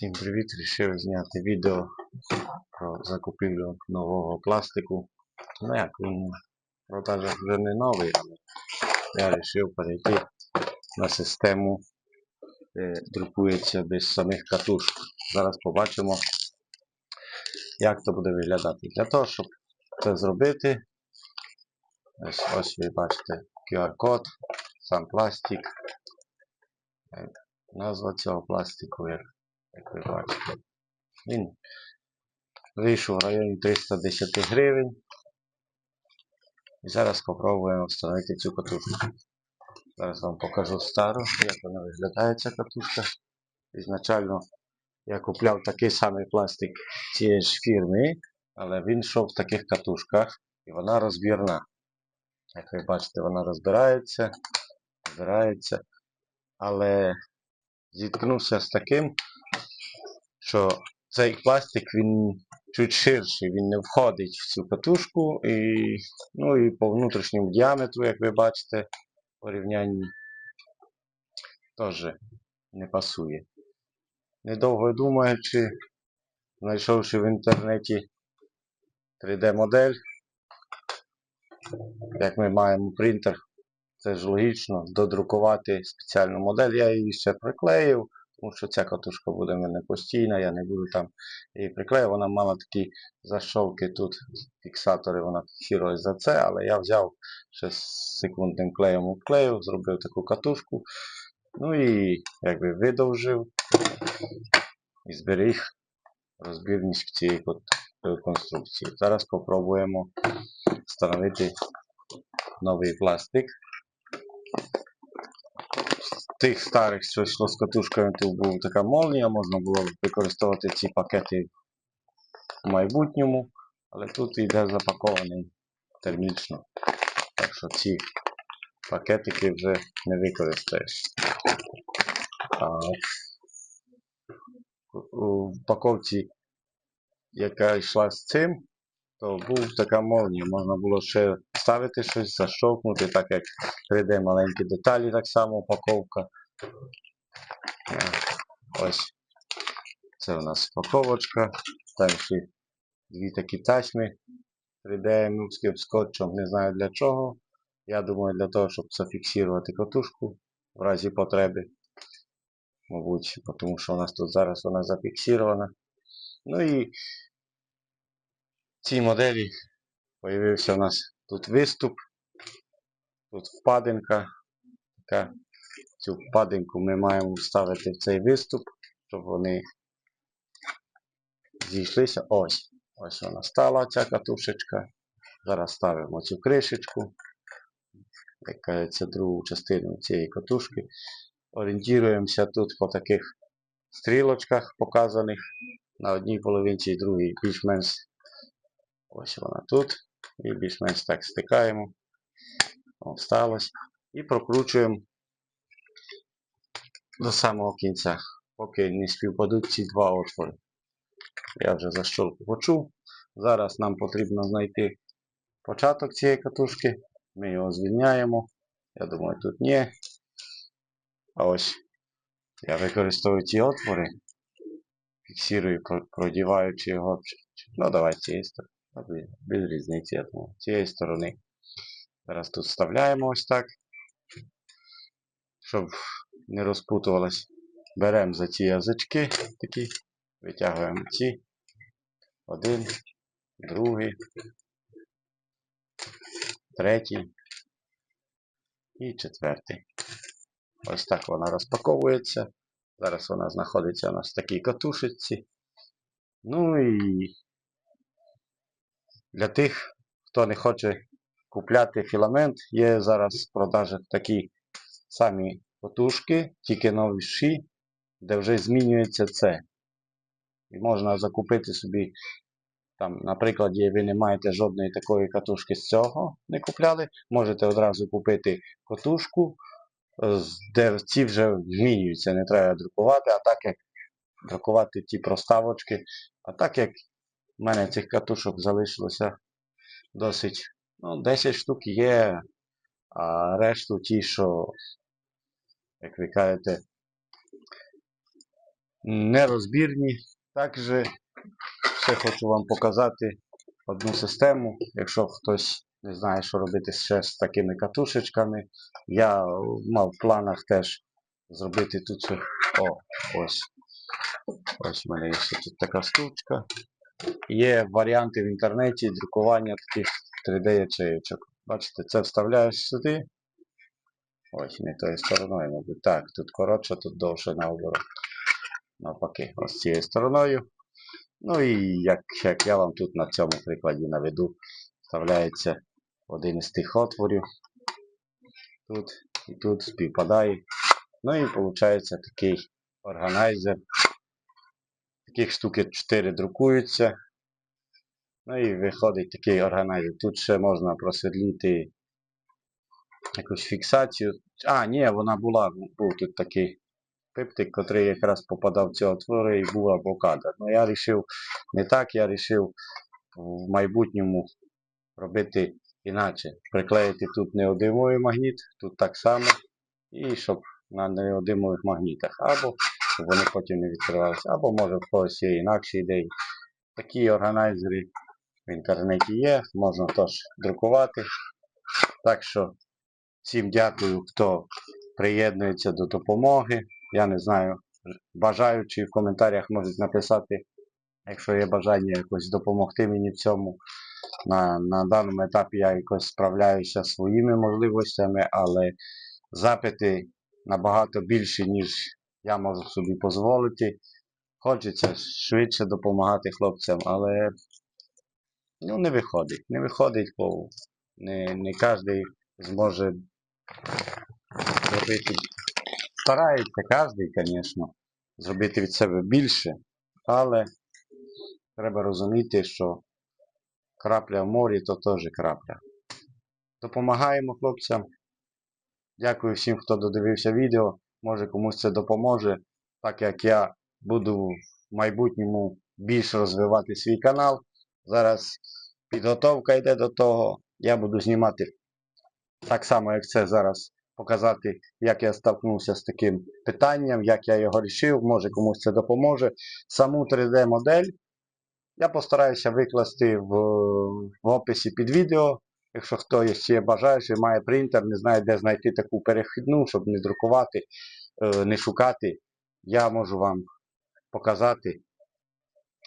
Всім привіт! Рішив зняти відео про закупівлю нового пластику. Ну як він в продажах вже не новий, але я вирішив перейти на систему, де друкується без самих катушок. Зараз побачимо, як це буде виглядати. Для того, щоб це зробити, ось, ось ви бачите QR-код, сам пластик, е, назва цього пластику. Як. Він вийшов в районі 310 гривень. І зараз спробуємо встановити цю катушку. Зараз вам покажу стару, як вона виглядає ця катушка. Ізначально я купляв такий самий пластик цієї ж фірми, але він йшов в таких катушках і вона розбірна. Як ви бачите, вона розбирається, розбирається. Але зіткнувся з таким, що цей пластик він чуть ширший, він не входить в цю катушку і, ну, і по внутрішньому діаметру, як ви бачите, порівнянні теж не пасує. Недовго думаючи, знайшовши в інтернеті 3D-модель, як ми маємо принтер, це ж логічно, додрукувати спеціальну модель. Я її ще приклеїв, тому що ця катушка буде в мене постійна, я не буду там її приклеїв. Вона мала такі зашовки тут, фіксатори, вона фіксується за це, але я взяв ще з секундним клеєм обклеїв, зробив таку катушку. Ну і якби видовжив і зберіг розбірність цієї конструкції. Зараз спробуємо встановити новий пластик. В тих старих, що йшло з катушками, тут була така молнія, можна було використовувати ці пакети в майбутньому, але тут йде запакований термічно. Так що ці пакетики вже не використаєш. А у упаковці, яка йшла з цим, то був така молнія, можна було ще ставити щось, защовкнути, так як 3D маленькі деталі, так само упаковка. Ось це у нас упаковочка. Там ще дві такі тасьми 3D мюкським скотчем, не знаю для чого. Я думаю для того, щоб зафіксувати катушку в разі потреби. Мабуть, тому що у нас тут зараз вона зафіксована. Ну і в цій моделі з'явився у нас тут виступ, тут впадинка. Така. Цю впадинку ми маємо вставити в цей виступ, щоб вони зійшлися. Ось. Ось вона стала, ця катушечка. Зараз ставимо цю кришечку, яка це другу частину цієї катушки. Орієнтуємося тут по таких стрілочках показаних на одній половинці і другій більш-менш ось вона тут. І більш-менш так стикаємо. Осталось. І прокручуємо до самого кінця, поки не співпадуть ці два отвори. Я вже за щолку почув. Зараз нам потрібно знайти початок цієї катушки. Ми його звільняємо. Я думаю, тут ні. А ось я використовую ці отвори, фіксую, продіваючи його. Ну, давай цієї сторони. Без різниці, я думаю. Цієї сторони. Зараз тут вставляємо ось так, щоб не розпутувалось. Беремо за ці язички такі, витягуємо ці. Один, другий, третій і четвертий. Ось так вона розпаковується. Зараз вона знаходиться у нас в такій катушечці. Ну і для тих, хто не хоче купляти філамент, є зараз в продажах такі самі потужки, тільки новіші, де вже змінюється це. І можна закупити собі, там, наприклад, ви не маєте жодної такої катушки з цього, не купляли, можете одразу купити катушку, де ці вже змінюються, не треба друкувати, а так як друкувати ті проставочки. А так як в мене цих катушок залишилося досить, ну, 10 штук є, а решту ті, що як ви кажете, нерозбірні. Також ще хочу вам показати одну систему. Якщо хтось не знає, що робити ще з такими катушечками, я мав в планах теж зробити тут. О, ось. Ось в мене є тут така штучка. Є варіанти в інтернеті друкування таких 3D-ячеїчок. Бачите, це вставляєш сюди. Ось, не тою стороною, мабуть. Так, тут коротше, тут довше наоборот. Навпаки, ось цією стороною. Ну і як, як я вам тут на цьому прикладі наведу, вставляється один із тих отворів. Тут і тут співпадає. Ну і виходить такий органайзер. Таких штуки 4 друкуються. Ну і виходить такий органайзер. Тут ще можна просвітліти якусь фіксацію. А, ні, вона була, був тут такий пиптик, який якраз попадав в ці отвори і була блокада. Ну я вирішив не так, я вирішив в майбутньому робити інакше. Приклеїти тут неодимовий магніт, тут так само. І щоб на неодимових магнітах. Або щоб вони потім не відкривалися. Або може в когось є інакші ідеї. Такі органайзери в інтернеті є, можна теж друкувати. Так що всім дякую, хто приєднується до допомоги. Я не знаю, бажаючи в коментарях можуть написати, якщо є бажання якось допомогти мені в цьому. На, на даному етапі я якось справляюся своїми можливостями, але запити набагато більші, ніж я можу собі дозволити. Хочеться швидше допомагати хлопцям, але ну, не виходить. Не виходить, бо не, не кожен зможе зробити. Старається кожен, звісно, зробити від себе більше, але треба розуміти, що крапля в морі то теж крапля. Допомагаємо хлопцям. Дякую всім, хто додивився відео. Може комусь це допоможе, так як я буду в майбутньому більш розвивати свій канал. Зараз підготовка йде до того. Я буду знімати так само, як це зараз, показати, як я стикнувся з таким питанням, як я його вирішив, може комусь це допоможе. Саму 3D-модель я постараюся викласти в, в описі під відео. Якщо хто є бажаючий, має принтер, не знає, де знайти таку перехідну, щоб не друкувати, е, не шукати, я можу вам показати,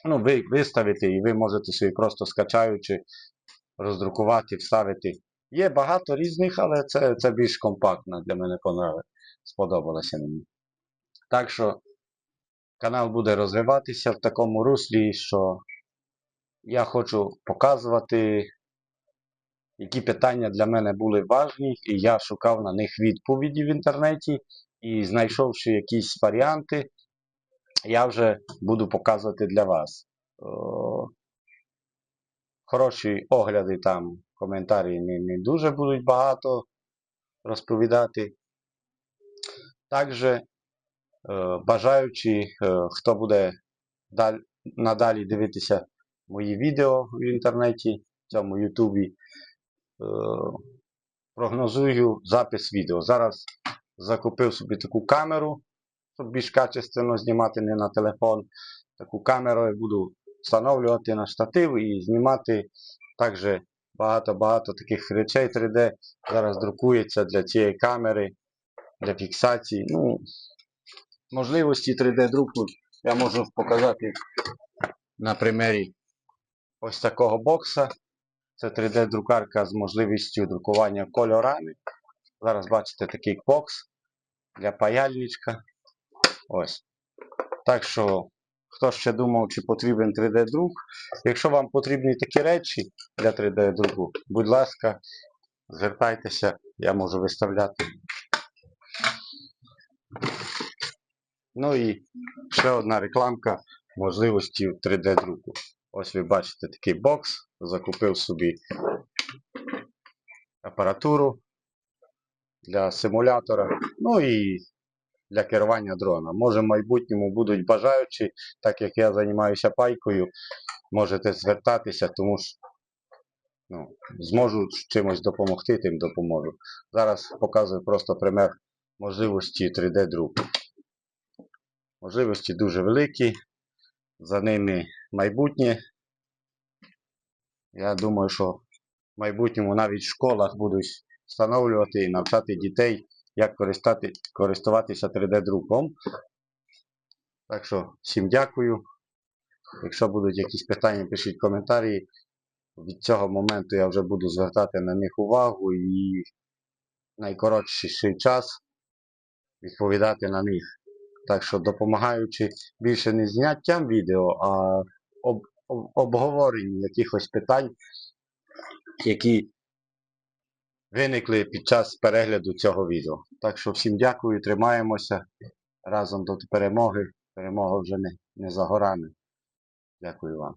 ну, ви, виставити, і ви можете собі просто скачаючи, роздрукувати, вставити. Є багато різних, але це, це більш компактно для мене сподобалося мені. Так що канал буде розвиватися в такому руслі, що я хочу показувати, які питання для мене були важні, і я шукав на них відповіді в інтернеті. І знайшовши якісь варіанти, я вже буду показувати для вас. Хороші огляди там, коментарі не, не дуже будуть багато розповідати. Також е, бажаючи, е, хто буде надалі дивитися мої відео в інтернеті, в цьому Ютубі, е, прогнозую запис відео. Зараз закупив собі таку камеру, щоб більш качественно знімати не на телефон. Таку камеру я буду встановлювати на штатив і знімати також багато-багато таких речей 3D. Зараз друкується для цієї камери, для фіксації. Ну, можливості 3D-друку я можу показати на примері ось такого бокса. Це 3D-друкарка з можливістю друкування кольорами. Зараз бачите такий бокс для паяльничка. Ось. Так що, хто ще думав, чи потрібен 3D-друк, якщо вам потрібні такі речі для 3D-друку, будь ласка, звертайтеся, я можу виставляти. Ну і ще одна рекламка можливості 3D-друку. Ось ви бачите такий бокс, закупив собі апаратуру для симулятора, ну і для керування дрона. Може в майбутньому будуть бажаючі, так як я займаюся пайкою, можете звертатися, тому що ну, зможу чимось допомогти, тим допоможу. Зараз показую просто пример можливості 3D друку. Можливості дуже великі, за ними майбутнє. Я думаю, що в майбутньому навіть в школах будуть встановлювати і навчати дітей, як користуватися 3D-друком. Так що всім дякую. Якщо будуть якісь питання, пишіть коментарі. Від цього моменту я вже буду звертати на них увагу і найкоротший час відповідати на них. Так що допомагаючи більше не зняттям відео, а об, об, обговоренню якихось питань, які виникли під час перегляду цього відео. Так що всім дякую, тримаємося разом до перемоги. Перемога вже не, не за горами. Дякую вам.